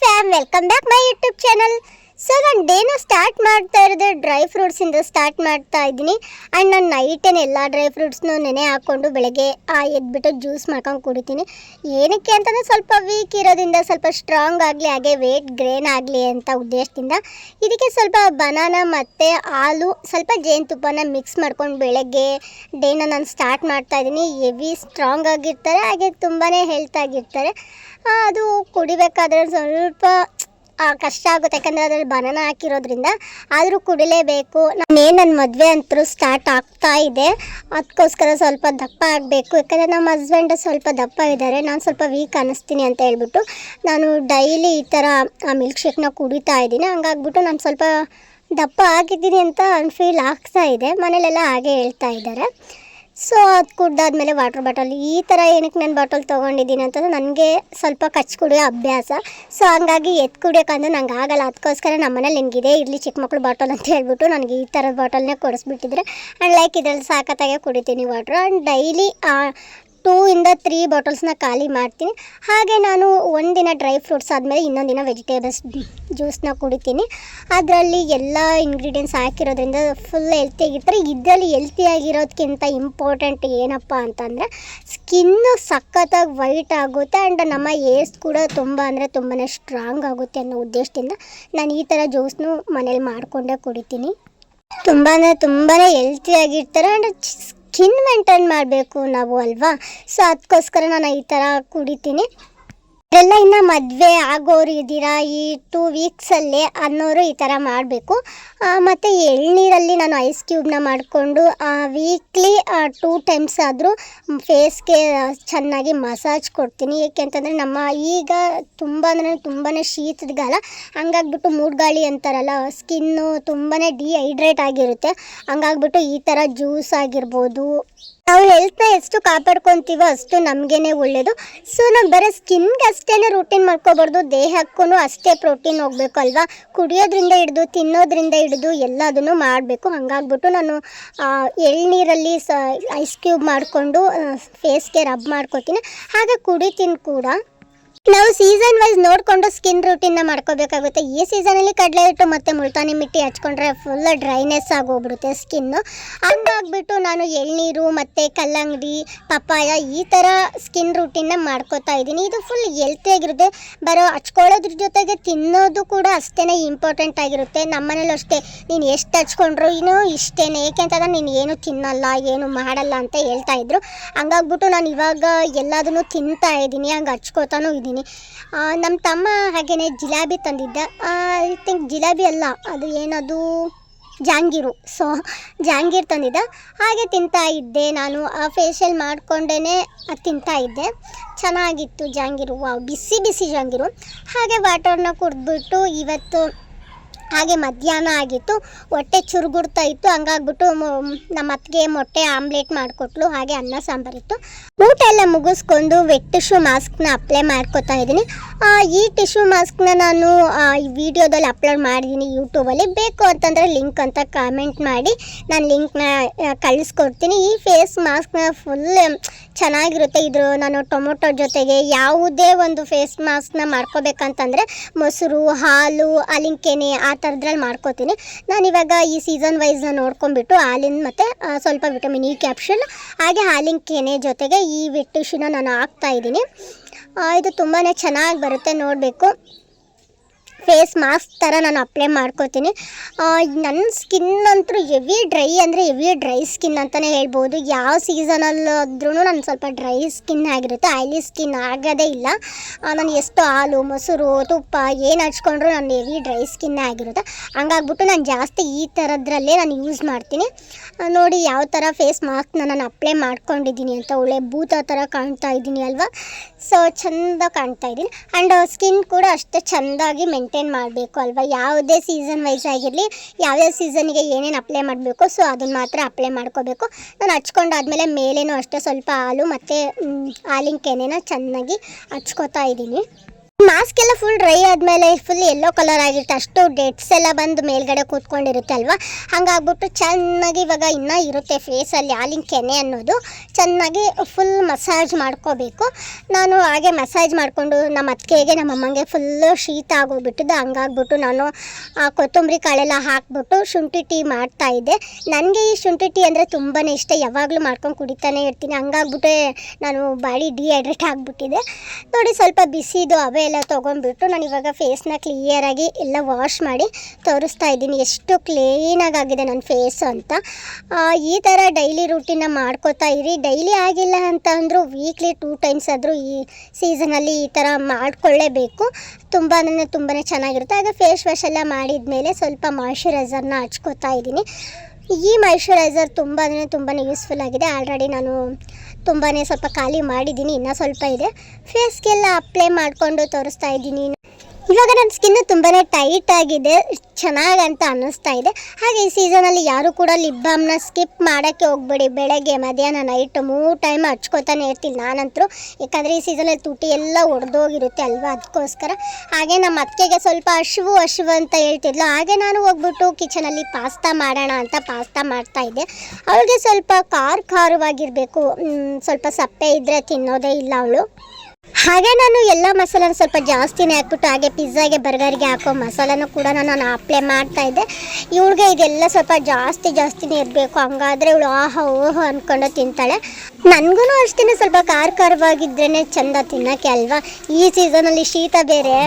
Fam welcome back my YouTube channel so ನಾನು ಡೇನ start ಮಾಡ್ತಾ ಇರೋದು ಡ್ರೈ ಫ್ರೂಟ್ಸಿಂದ ಸ್ಟಾರ್ಟ್ ಮಾಡ್ತಾ ಇದ್ದೀನಿ. ಆ್ಯಂಡ್ ನಾನು ನೈಟೇನೆ ಎಲ್ಲ ಡ್ರೈ ಫ್ರೂಟ್ಸ್ನು ನೆನೆ ಹಾಕ್ಕೊಂಡು ಬೆಳಗ್ಗೆ ಆ ಎದ್ಬಿಟ್ಟು ಜ್ಯೂಸ್ ಮಾಡ್ಕೊಂಡು ಕುಡಿತೀನಿ. ಏನಕ್ಕೆ ಅಂತಂದರೆ ಸ್ವಲ್ಪ ವೀಕ್ ಇರೋದ್ರಿಂದ, ಸ್ವಲ್ಪ ಸ್ಟ್ರಾಂಗ್ ಆಗಲಿ, ಹಾಗೆ ವೇಟ್ ಗ್ರೇನ್ ಆಗಲಿ ಅಂತ ಉದ್ದೇಶದಿಂದ ಇದಕ್ಕೆ ಸ್ವಲ್ಪ ಬನಾನ ಮತ್ತು ಹಾಲು ಸ್ವಲ್ಪ ಜೇನುತುಪ್ಪನ ಮಿಕ್ಸ್ ಮಾಡ್ಕೊಂಡು ಬೆಳಗ್ಗೆ ಡೇನ ನಾನು ಸ್ಟಾರ್ಟ್ ಮಾಡ್ತಾ ಇದ್ದೀನಿ. ಹೆವಿ ಸ್ಟ್ರಾಂಗ್ ಆಗಿರ್ತಾರೆ, ಹಾಗೆ ತುಂಬಾ ಹೆಲ್ತ್ ಆಗಿರ್ತಾರೆ. ಅದು ಕುಡಿಬೇಕಾದ್ರೆ ಸ್ವಲ್ಪ ಕಷ್ಟ ಆಗುತ್ತೆ. ಯಾಕಂದರೆ ಅದರಲ್ಲಿ ಬನಾನ ಹಾಕಿರೋದ್ರಿಂದ ಆದರೂ ಕುಡಿಲೇಬೇಕು. ನಾನೇನು ನನ್ನ ಮದುವೆ ಅಂತೂ ಸ್ಟಾರ್ಟ್ ಆಗ್ತಾ ಇದೆ. ಅದಕ್ಕೋಸ್ಕರ ಸ್ವಲ್ಪ ದಪ್ಪ ಆಗಬೇಕು. ಯಾಕಂದರೆ ನಮ್ಮ ಹಸ್ಬೆಂಡ್ ಸ್ವಲ್ಪ ದಪ್ಪ ಇದ್ದಾರೆ ನಾನು ಸ್ವಲ್ಪ ವೀಕ್ ಅನ್ನಿಸ್ತೀನಿ ಅಂತ ಹೇಳ್ಬಿಟ್ಟು ನಾನು ಡೈಲಿ ಈ ಥರ ಮಿಲ್ಕ್ ಶೇಕ್ನ ಕುಡಿತಾ ಇದ್ದೀನಿ. ಹಂಗಾಗ್ಬಿಟ್ಟು ನಾನು ಸ್ವಲ್ಪ ದಪ್ಪ ಆಗಿದ್ದೀನಿ ಅಂತ ಫೀಲ್ ಆಗ್ತಾ ಇದೆ. ಮನೇಲೆಲ್ಲ ಹಾಗೆ ಹೇಳ್ತಾ ಇದ್ದಾರೆ. ಸೊ ಅದು ಕುಡ್ದಾದ್ಮೇಲೆ ವಾಟರ್ ಬಾಟಲ್ ಈ ಥರ ಏನಕ್ಕೆ ನಾನು ಬಾಟಲ್ ತೊಗೊಂಡಿದ್ದೀನಿ ಅಂತಂದ್ರೆ ನನಗೆ ಸ್ವಲ್ಪ ಕಚ್ ಕುಡಿಯೋ ಅಭ್ಯಾಸ. ಸೊ ಹಂಗಾಗಿ ಎತ್ತು ಕುಡಿಯೋಕ್ಕಂದ್ರೆ ನಂಗೆ ಆಗಲ್ಲ. ಅದಕ್ಕೋಸ್ಕರ ನಮ್ಮನೇಲಿ ನಿನಗಿದೆ ಇರಲಿ ಚಿಕ್ಕ ಮಕ್ಳು ಬಾಟಲ್ ಅಂತ ಹೇಳ್ಬಿಟ್ಟು ನನಗೆ ಈ ಥರದ ಬಾಟಲ್ನೇ ಕೊಡಿಸ್ಬಿಟ್ಟಿದ್ರೆ. ಆ್ಯಂಡ್ ಲೈಕ್ ಇದರಲ್ಲಿ ಸಾಕತ್ತಾಗೆ ಕುಡಿತೀನಿ ವಾಟ್ರ್ ಆ್ಯಂಡ್ ಡೈಲಿ ಟೂ ಇಂದ ತ್ರೀ ಬಾಟಲ್ಸ್ನ ಖಾಲಿ ಮಾಡ್ತೀನಿ. ಹಾಗೆ ನಾನು ಒಂದಿನ ಡ್ರೈ ಫ್ರೂಟ್ಸ್ ಆದಮೇಲೆ ಇನ್ನೊಂದು ದಿನ ವೆಜಿಟೇಬಲ್ಸ್ ಜ್ಯೂಸ್ನ ಕುಡಿತೀನಿ. ಅದರಲ್ಲಿ ಎಲ್ಲ ಇಂಗ್ರೀಡಿಯೆಂಟ್ಸ್ ಹಾಕಿರೋದ್ರಿಂದ ಫುಲ್ ಹೆಲ್ತಿಯಾಗಿರ್ತಾರೆ ಇದರಲ್ಲಿ ಹೆಲ್ತಿಯಾಗಿರೋದಕ್ಕಿಂತ ಇಂಪಾರ್ಟೆಂಟ್ ಏನಪ್ಪ ಅಂತಂದರೆ ಸ್ಕಿನ್ನು ಸಖತ್ತಾಗಿ ವೈಟ್ ಆಗುತ್ತೆ ಆ್ಯಂಡ್ ನಮ್ಮ ಏರ್ಸ್ ಕೂಡ ತುಂಬ ಅಂದರೆ ತುಂಬಾ ಸ್ಟ್ರಾಂಗ್ ಆಗುತ್ತೆ ಅನ್ನೋ ಉದ್ದೇಶದಿಂದ ನಾನು ಈ ಥರ ಜ್ಯೂಸ್ನು ಮನೇಲಿ ಮಾಡಿಕೊಂಡೇ ಕುಡಿತೀನಿ. ತುಂಬಾ ತುಂಬಾ ಹೆಲ್ತಿಯಾಗಿರ್ತಾರೆ ಆ್ಯಂಡ್ ಸ್ಕಿನ್ ಮೇಂಟೈನ್ ಮಾಡಬೇಕು ನಾವು ಅಲ್ವಾ? ಸೊ ಅದಕ್ಕೋಸ್ಕರ ನಾನು ಈ ಥರ ಕುಡಿತೀನಿ. ಇದೆಲ್ಲ ಇನ್ನು ಮದುವೆ ಆಗೋರು ಇದ್ದೀರಾ? ಈ ಟೂ ವೀಕ್ಸಲ್ಲೇ ಅನ್ನೋರು ಈ ಥರ ಮಾಡಬೇಕು. ಮತ್ತು ಎಳ್ನೀರಲ್ಲಿ ನಾನು ಐಸ್ ಕ್ಯೂಬ್ನ ಮಾಡಿಕೊಂಡು ವೀಕ್ಲಿ ಟೂ ಟೈಮ್ಸ್ ಆದರೂ ಫೇಸ್ಗೆ ಚೆನ್ನಾಗಿ ಮಸಾಜ್ ಕೊಡ್ತೀನಿ. ಏಕೆಂತಂದರೆ ನಮ್ಮ ಈಗ ತುಂಬ ಅಂದರೆ ತುಂಬಾ ಶೀತದಗಾಲ ಹಂಗಾಗ್ಬಿಟ್ಟು ಮೂಡ್ಗಾಳಿ ಅಂತಾರಲ್ಲ ಸ್ಕಿನ್ನು ತುಂಬಾ ಡಿಹೈಡ್ರೇಟ್ ಆಗಿರುತ್ತೆ. ಹಂಗಾಗ್ಬಿಟ್ಟು ಈ ಥರ ಜ್ಯೂಸ್ ಆಗಿರ್ಬೋದು. ನಾವು ಹೆಲ್ತ್ನ ಎಷ್ಟು ಕಾಪಾಡ್ಕೊತೀವೋ ಅಷ್ಟು ನಮಗೇನೆ ಒಳ್ಳೆಯದು ಸೊ ನಾವು ಬರೀ ಸ್ಕಿನ್ಗೆ ಅಷ್ಟೇ ರೂಟೀನ್ ಮಾಡ್ಕೋಬಾರ್ದು. ದೇಹಕ್ಕೂ ಅಷ್ಟೇ ಪ್ರೋಟೀನ್ ಹೋಗ್ಬೇಕು ಅಲ್ವಾ? ಕುಡಿಯೋದ್ರಿಂದ ಹಿಡಿದು, ತಿನ್ನೋದ್ರಿಂದ ಹಿಡಿದು ಎಲ್ಲದನ್ನು ಮಾಡಬೇಕು. ಹಂಗಾಗ್ಬಿಟ್ಟು ನಾನು ಎಳ್ನೀರಲ್ಲಿ ಸ ಐಸ್ ಕ್ಯೂಬ್ ಮಾಡಿಕೊಂಡು ಫೇಸ್ಗೆ ರಬ್ ಮಾಡ್ಕೊತೀನಿ ಹಾಗೆ ಕುಡಿತೀನಿ ಕೂಡ. ನಾವು ಸೀಸನ್ ವೈಸ್ ನೋಡಿಕೊಂಡು ಸ್ಕಿನ್ ರೂಟೀನ್ನ ಮಾಡ್ಕೋಬೇಕಾಗುತ್ತೆ. ಈ ಸೀಸನಲ್ಲಿ ಕಡಲೆ ಹಿಟ್ಟು ಮತ್ತು ಮುಲ್ತಾನಿ ಮಿಟ್ಟಿ ಹಚ್ಕೊಂಡ್ರೆ ಫುಲ್ ಡ್ರೈನೆಸ್ ಆಗೋಗ್ಬಿಡುತ್ತೆ ಸ್ಕಿನ್ನು ಹಂಗಾಗ್ಬಿಟ್ಟು ನಾನು ಎಳ್ನೀರು ಮತ್ತು ಕಲ್ಲಂಗಡಿ, ಪಪ್ಪಾಯ ಈ ಥರ ಸ್ಕಿನ್ ರೂಟೀನ್ನ ಮಾಡ್ಕೋತಾ ಇದ್ದೀನಿ. ಇದು ಫುಲ್ ಹೆಲ್ತಿಯಾಗಿರುತ್ತೆ ಬರೋ ಹಚ್ಕೊಳ್ಳೋದ್ರ ಜೊತೆಗೆ ತಿನ್ನೋದು ಕೂಡ ಅಷ್ಟೇ ಇಂಪಾರ್ಟೆಂಟ್ ಆಗಿರುತ್ತೆ. ನಮ್ಮನೇಲೂ ಅಷ್ಟೇ. ನೀನು ಎಷ್ಟು ಹಚ್ಕೊಂಡ್ರು ಇನ್ನೂ ಇಷ್ಟೇ ಏಕೆಂತಂದ್ರೆ ನೀನು ಏನು ತಿನ್ನಲ್ಲ, ಏನು ಮಾಡಲ್ಲ ಅಂತ ಹೇಳ್ತಾ ಇದ್ರು. ಹಂಗಾಗ್ಬಿಟ್ಟು ನಾನು ಇವಾಗ ಎಲ್ಲದನ್ನು ತಿಂತಾ ಇದ್ದೀನಿ. ಹಂಗೆ ಹಚ್ಕೋತಾನೂ ಇದ್ದೀನಿ. ನಮ್ಮ ತಮ್ಮ ಹಾಗೆಯೇ ಜಿಲಾಬಿ ತಂದಿದ್ದ. ಐ ಥಿಂಕ್ ಜಿಲಾಬಿ ಅಲ್ಲ, ಅದು ಏನದು? ಜಾಂಗೀರು. ಸೊ ಜಾಂಗೀರ್ ತಂದಿದ್ದ. ಹಾಗೆ ತಿಂತಾ ಇದ್ದೆ ನಾನು. ಆ ಫೇಶಿಯಲ್ ಮಾಡಿಕೊಂಡೇ ತಿಂತಾ ಇದ್ದೆ. ಚೆನ್ನಾಗಿತ್ತು ಜಾಂಗೀರು. ವಾವ್ ಬಿಸಿ ಬಿಸಿ ಜಾಂಗೀರು. ಹಾಗೆ ವಾಟರ್ನ ಕುಡಿದ್ಬಿಟ್ಟು ಇವತ್ತು ಹಾಗೆ ಮಧ್ಯಾಹ್ನ ಆಗಿತ್ತು. ಹೊಟ್ಟೆ ಚುರುಗುಡ್ತಾ ಇತ್ತು. ಹಂಗಾಗ್ಬಿಟ್ಟು ನಮ್ಮ ಅತ್ತಿಗೆ ಮೊಟ್ಟೆ ಆಮ್ಲೆಟ್ ಮಾಡಿಕೊಟ್ಲು. ಹಾಗೆ ಅನ್ನ ಸಾಂಬಾರಿತ್ತು ಊಟ ಎಲ್ಲ ಮುಗಿಸ್ಕೊಂಡು ವೆಟ್ ಟಿಶ್ಯೂ ಮಾಸ್ಕ್ನ ಅಪ್ಲೈ ಮಾಡ್ಕೊತಾ ಇದ್ದೀನಿ. ಈ ಟಿಶ್ಯೂ ಮಾಸ್ಕ್ನ ನಾನು ಈ ವಿಡಿಯೋದಲ್ಲಿ ಅಪ್ಲೋಡ್ ಮಾಡಿದ್ದೀನಿ ಯೂಟ್ಯೂಬಲ್ಲಿ ಬೇಕು ಅಂತಂದರೆ ಲಿಂಕ್ ಅಂತ ಕಾಮೆಂಟ್ ಮಾಡಿ. ನಾನು ಲಿಂಕ್ನ ಕಳಿಸ್ಕೊಡ್ತೀನಿ. ಈ ಫೇಸ್ ಮಾಸ್ಕ್ನ ಫುಲ್ ಚೆನ್ನಾಗಿರುತ್ತೆ. ಇದ್ರ ನಾನು ಟೊಮೊಟೊ ಜೊತೆಗೆ ಯಾವುದೇ ಒಂದು ಫೇಸ್ ಮಾಸ್ಕ್ನ ಮಾಡ್ಕೋಬೇಕಂತಂದರೆ ಮೊಸರು, ಹಾಲು, ಅಲಿಂಕೆನೆ ಆ ಥರದ್ರಲ್ಲಿ ಮಾಡ್ಕೋತೀನಿ. ನಾನು ಇವಾಗ ಈ ಸೀಸನ್ ವೈಸ್ನ ನೋಡ್ಕೊಂಡ್ಬಿಟ್ಟು ಹಾಲಿನ ಮತ್ತು ಸ್ವಲ್ಪ ವಿಟಮಿನ್ ಇ ಕ್ಯಾಪ್ಷನ್ ಹಾಗೆ ಹಾಲಿಂಕೆನೆ ಜೊತೆಗೆ ಈ ವಿಟ್ಟಿಶಿನ ನಾನು ಹಾಕ್ತಾ ಇದ್ದೀನಿ. ಇದು ತುಂಬಾ ಚೆನ್ನಾಗಿ ಬರುತ್ತೆ ನೋಡಬೇಕು. ಫೇಸ್ ಮಾಸ್ಕ್ ಥರ ನಾನು ಅಪ್ಲೈ ಮಾಡ್ಕೋತೀನಿ. ನನ್ನ ಸ್ಕಿನ್ ಅಂತೂ ಹೆವಿ ಡ್ರೈ ಅಂದರೆ ಹೆವಿ ಡ್ರೈ ಸ್ಕಿನ್ ಅಂತಲೇ ಹೇಳ್ಬೋದು. ಯಾವ ಸೀಸನಲ್ಲಾದ್ರೂ ನಾನು ಸ್ವಲ್ಪ ಡ್ರೈ ಸ್ಕಿನ್ ಆಗಿರುತ್ತೆ. ಆಯ್ಲಿ ಸ್ಕಿನ್ ಆಗೋದೇ ಇಲ್ಲ. ನಾನು ಎಷ್ಟು ಹಾಲು, ಮೊಸರು, ತುಪ್ಪ ಏನು ಹಚ್ಕೊಂಡ್ರು ನಾನು ಹೆವಿ ಡ್ರೈ ಸ್ಕಿನ್ ಆಗಿರುತ್ತೆ. ಹಂಗಾಗ್ಬಿಟ್ಟು ನಾನು ಜಾಸ್ತಿ ಈ ಥರದ್ರಲ್ಲೇ ನಾನು ಯೂಸ್ ಮಾಡ್ತೀನಿ. ನೋಡಿ ಯಾವ ಥರ ಫೇಸ್ ಮಾಸ್ಕ್ನ ನಾನು ಅಪ್ಲೈ ಮಾಡ್ಕೊಂಡಿದ್ದೀನಿ ಅಂತ ಒಳ್ಳೆ ಭೂತ ಥರ ಕಾಣ್ತಾ ಇದ್ದೀನಿ ಅಲ್ವಾ? ಸೊ ಚೆಂದ ಕಾಣ್ತಾ ಇದ್ದೀನಿ. ಆ್ಯಂಡ್ ಸ್ಕಿನ್ ಕೂಡ ಅಷ್ಟೇ ಚೆಂದಾಗಿ ಮೇಂಟೈನ್ ಮಾಡಬೇಕು ಅಲ್ವಾ? ಯಾವುದೇ ಸೀಸನ್ ವೈಸ್ ಆಗಿರಲಿ, ಯಾವ್ಯಾವ ಸೀಸನ್ಗೆ ಏನೇನು ಅಪ್ಲೈ ಮಾಡಬೇಕು ಸೊ ಅದನ್ನು ಮಾತ್ರ ಅಪ್ಲೈ ಮಾಡ್ಕೋಬೇಕು. ನಾನು ಹಚ್ಕೊಂಡಾದ್ಮೇಲೆ ಮೇಲೇನೂ ಅಷ್ಟೇ ಸ್ವಲ್ಪ ಹಾಲು ಮತ್ತು ಹಾಲಿನ ಕೆನೆನ ಚೆನ್ನಾಗಿ ಹಚ್ಕೋತಾ ಇದ್ದೀನಿ. ಮಾಸ್ಕ್ ಎಲ್ಲ ಫುಲ್ ಡ್ರೈ ಆದಮೇಲೆ ಫುಲ್ ಎಲ್ಲೋ ಕಲರ್ ಆಗಿರುತ್ತೆ. ಅಷ್ಟು ಡೆಟ್ಸ್ ಎಲ್ಲ ಬಂದು ಮೇಲ್ಗಡೆ ಕೂತ್ಕೊಂಡಿರುತ್ತೆ ಅಲ್ವಾ? ಹಂಗಾಗ್ಬಿಟ್ಟು ಚೆನ್ನಾಗಿ ಇವಾಗ ಇನ್ನೂ ಇರುತ್ತೆ ಫೇಸಲ್ಲಿ ಹಾಲಿನ ಕೆನೆ ಅನ್ನೋದು. ಚೆನ್ನಾಗಿ ಫುಲ್ ಮಸಾಜ್ ಮಾಡ್ಕೋಬೇಕು. ನಾನು ಹಾಗೆ ಮಸಾಜ್ ಮಾಡಿಕೊಂಡು ನಮ್ಮ ಅತ್ತಿಗೆಗೆ, ನಮ್ಮ ಅಮ್ಮಂಗೆ ಫುಲ್ಲು ಶೀತ ಆಗೋಗ್ಬಿಟ್ಟಿದ್ದು ಹಂಗಾಗ್ಬಿಟ್ಟು ನಾನು ಆ ಕೊತ್ತಂಬರಿ ಕಾಳೆಲ್ಲ ಹಾಕ್ಬಿಟ್ಟು ಶುಂಠಿ ಟೀ ಮಾಡ್ತಾ ಇದ್ದೆ. ನನಗೆ ಈ ಶುಂಠಿ ಟೀ ಅಂದರೆ ತುಂಬಾ ಇಷ್ಟ. ಯಾವಾಗಲೂ ಮಾಡ್ಕೊಂಡು ಕುಡಿತಾನೆ ಇರ್ತೀನಿ. ಹಂಗಾಗ್ಬಿಟ್ಟೆ ನಾನು ಬಾಡಿ ಡಿಹೈಡ್ರೇಟ್ ಆಗಿಬಿಟ್ಟಿದೆ. ನೋಡಿ ಸ್ವಲ್ಪ ಬಿಸಿದು, ಅವೆ ಎಲ್ಲ ತೊಗೊಂಡ್ಬಿಟ್ಟು ನಾನು ಇವಾಗ ಫೇಸ್ನ ಕ್ಲಿಯರಾಗಿ ಎಲ್ಲ ವಾಶ್ ಮಾಡಿ ತೋರಿಸ್ತಾ ಇದ್ದೀನಿ. ಎಷ್ಟು ಕ್ಲೀನಾಗಿ ಆಗಿದೆ ನನ್ನ ಫೇಸ್ ಅಂತ. ಈ ಥರ ಡೈಲಿ ರೂಟೀನ ಮಾಡ್ಕೋತಾ ಇರಿ. ಡೈಲಿ ಆಗಿಲ್ಲ ಅಂತ ಅಂದರೂ ವೀಕ್ಲಿ ಟೂ ಟೈಮ್ಸ್ ಆದರೂ ಈ ಸೀಸನಲ್ಲಿ ಈ ಥರ ಮಾಡಿಕೊಳ್ಳೇಬೇಕು. ತುಂಬ ಅಂದರೆ ತುಂಬಾ ಚೆನ್ನಾಗಿರುತ್ತೆ. ಅದು ಫೇಸ್ ವಾಶ್ ಎಲ್ಲ ಮಾಡಿದ್ಮೇಲೆ ಸ್ವಲ್ಪ ಮಾಯ್ಶ್ಚರೈಸರ್ನ ಹಚ್ಕೋತಾ ಇದ್ದೀನಿ. ಈ ಮಾಯಿಶ್ಚರೈಸರ್ ತುಂಬ ತುಂಬಾ ಯೂಸ್ಫುಲ್ ಆಗಿದೆ. ಆಲ್ರೆಡಿ ನಾನು ತುಂಬಾ ಸ್ವಲ್ಪ ಖಾಲಿ ಮಾಡಿದ್ದೀನಿ. ಇನ್ನೂ ಸ್ವಲ್ಪ ಇದೆ. ಫೇಸ್ಗೆಲ್ಲ ಅಪ್ಲೈ ಮಾಡಿಕೊಂಡು ತೋರಿಸ್ತಾ ಇದ್ದೀನಿ. ಇವಾಗ ನನ್ನ ಸ್ಕಿನ್ ತುಂಬಾ ಟೈಟ್ ಆಗಿದೆ ಅಂತ ಅನ್ನಿಸ್ತಾ ಇದೆ. ಹಾಗೆ ಈ ಸೀಸನಲ್ಲಿ ಯಾರು ಕೂಡ ಲಿಪ್ ಬಾಮ್ನ ಸ್ಕಿಪ್ ಮಾಡೋಕ್ಕೆ ಹೋಗ್ಬೇಡಿ. ಬೆಳಗ್ಗೆ, ಮಧ್ಯಾಹ್ನ ನೈಟ್ ಮೂರು ಟೈಮ್ ಹಚ್ಕೋತಾನೆ ಇರ್ತೀನಿ ನಾನಂತರೂ. ಯಾಕಂದರೆ ಈ ಸೀಸನಲ್ಲಿ ತುಟಿ ಎಲ್ಲ ಒಡೆದೋಗಿರುತ್ತೆ ಅಲ್ವಾ ಅದಕ್ಕೋಸ್ಕರ ಹಾಗೆ ನಮ್ಮ ಅತ್ತಿಗೆಗೆ ಸ್ವಲ್ಪ ಹಶುವು ಹಶುವು ಅಂತ ಹೇಳ್ತಿದ್ಲು. ಹಾಗೆ ನಾನು ಹೋಗ್ಬಿಟ್ಟು ಕಿಚನಲ್ಲಿ ಪಾಸ್ತಾ ಮಾಡೋಣ ಅಂತ ಪಾಸ್ತಾ ಮಾಡ್ತಾ ಇದ್ದೆ. ಅವಳಿಗೆ ಸ್ವಲ್ಪ ಖಾರ ಖಾರವಾಗಿರಬೇಕು. ಸ್ವಲ್ಪ ಸಪ್ಪೆ ಇದ್ದರೆ ತಿನ್ನೋದೇ ಇಲ್ಲ ಅವಳು. ಹಾಗೆ ನಾನು ಎಲ್ಲ ಮಸಾಲನ ಸ್ವಲ್ಪ ಜಾಸ್ತಿನೇ ಹಾಕ್ಬಿಟ್ಟು ಹಾಗೆ ಪಿಜ್ಜಾಗೆ ಬರ್ಗರ್ಗೆ ಹಾಕೋ ಮಸಾಲನೂ ಕೂಡ ನಾನು ಅಪ್ಲೈ ಮಾಡ್ತಾ ಇದ್ದೆ. ಇವಳಿಗೆ ಇದೆಲ್ಲ ಸ್ವಲ್ಪ ಜಾಸ್ತಿ ಜಾಸ್ತಿನೇ ಇರಬೇಕು. ಹಂಗಾದ್ರೆ ಇವಳು ಆಹಾ ಓಹೋ ಅಂದ್ಕೊಂಡು ತಿಂತಾಳೆ. ನನಗೂ ಅಷ್ಟೇ ಸ್ವಲ್ಪ ಖಾರ ಖಾರವಾಗಿದ್ರೇ ಚಂದ ತಿನ್ನೋಕ್ಕೆ ಅಲ್ವಾ? ಈ ಸೀಸನಲ್ಲಿ ಶೀತ ಬೇರೆ.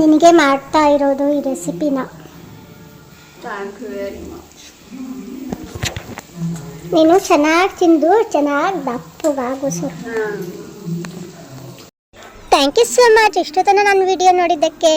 ನಿನಗೆ ಮಾಡ್ತಾ ಇರೋದು ಈ ರೆಸಿಪಿನ. ನೀನು ಚೆನ್ನಾಗಿ ತಿಂದು ಚೆನ್ನಾಗಿ ದಪ್ಪಗಾಗು sir. Thank you so much ಇಷ್ಟು ತನಕ ನನ್ನ ವಿಡಿಯೋ ನೋಡಿದ್ದಕ್ಕೆ.